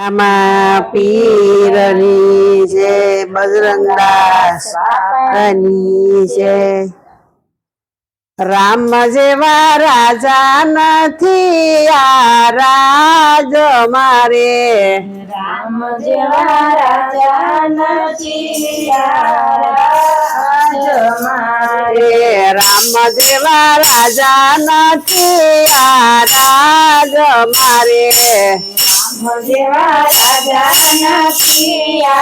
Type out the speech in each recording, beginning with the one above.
રામા પીરની છે બજરંગદાસ બાપાની છે રામ જેવા રાજા નથી આ રાજ મારે. રામ જેવા રાજા નથી આ રાજ મારે. રામ જેવા રાજા નથી આ રાજ મારે. मुझे जाना प्रिया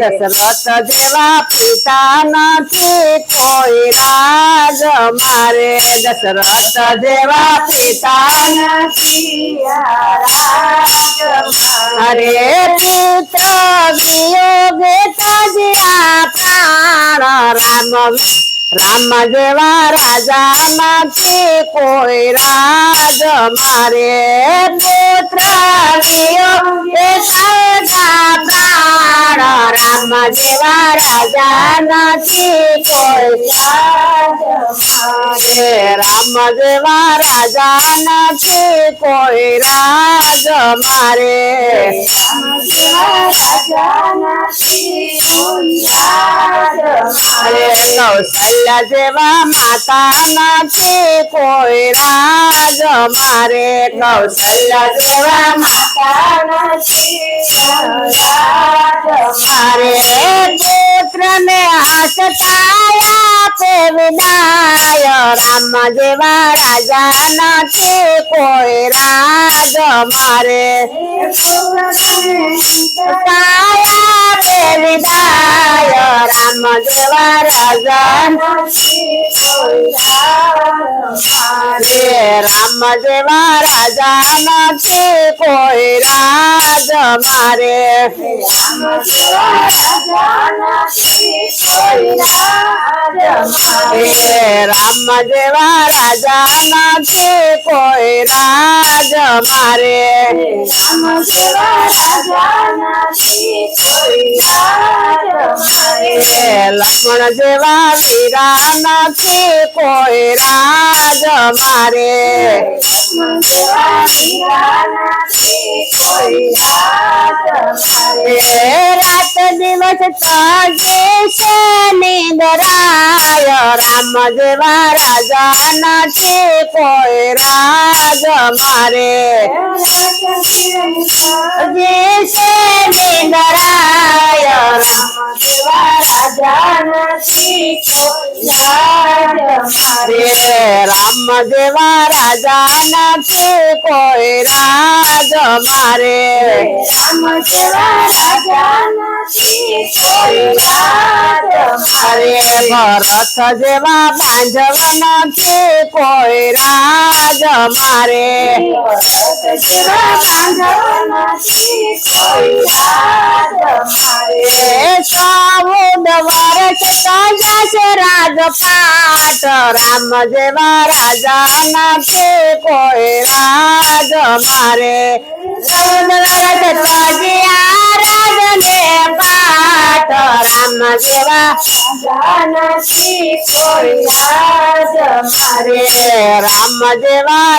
दशरथ देवा पिता न थी, कोई राज मारे। दशरथ देवा पिता न अरे पुत्र वियोग ताजिया प्राण, राम রাম যেবা রাজা নাতি কইরা জমারে পুত্র প্রিয় রাজানাতি পয়সা রামদে রাজানাতি কয়রা জমারে কৌশল্যা দেবা মাতা নাতি কয়রা জমারে কৌশল্যা দেবা মাতা हमारे पुत्र ने हसताया पे विदाय। राम जेवा राजा न थे कोई राज हमारे हसताया पे विदाय। राम जेवा राजा न રામ જેવા રાજા નથી કોઈ રાજ મારે હસતાયા પે વિદાય રામ જેવા રાજા મારે રામ જેવા રાજા નથી કોઈ રામ જેવા રાજા નથી કોઈ રાજ મારે. લક્ષ્મણ જેવા વીરા નથી કોઈ રાજ મારે. હે રાત દિવસ તાગે છે નિંદરાય રામ જેવા રાજા નથી કોઈ રાજ મારે જે છે નિંદરાય રામ રે રામ જેવા રાજા નથી કોઈ રાજ મારે અરે ભરત જેવા બાંધવ નથી કોઈ રાજ મારે. सजरा बांधना से राज पाठ राम जेवा राजा नाते कोई राज हमारे सावन राज ने રામ જેવા મારે રામ જેવા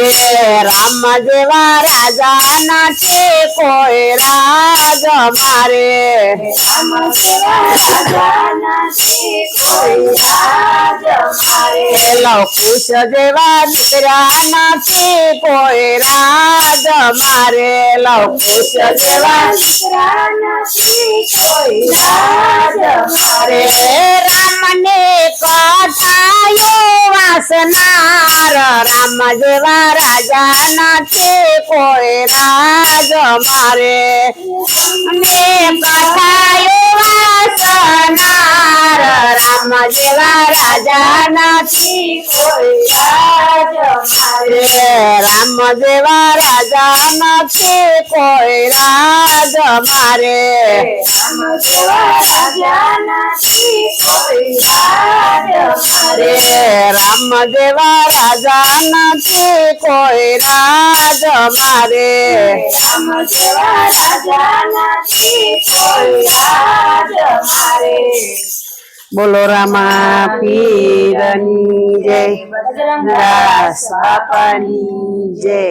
રામ જેવા રાજા નથી કોઈ રાજ મારે રામ જેવા રાજા નથી કોઈ રાજ મારે જેવા દીકરા નથી કોઈ રાજ મારે લવ જેવા દીકરા નથી કોઈ રાજ જેવા રાજા નથી કોઈ રાજ મારે મેં કથાયુવાસનાર રામ જેવા રાજા નથી કોઈ રાજ મારે રામ જેવા રાજા નથી કોઈ રાજ મારે રામ જેવા રાજા નથી કોઈ રાજ રે રામ જેવા રાજા નથી કોઈ રાજ મારે. રામ જેવા રાજા નથી કોઈ રાજ મારે. બોલો રામા પીરની જય. બજરંગ બાપાની જય.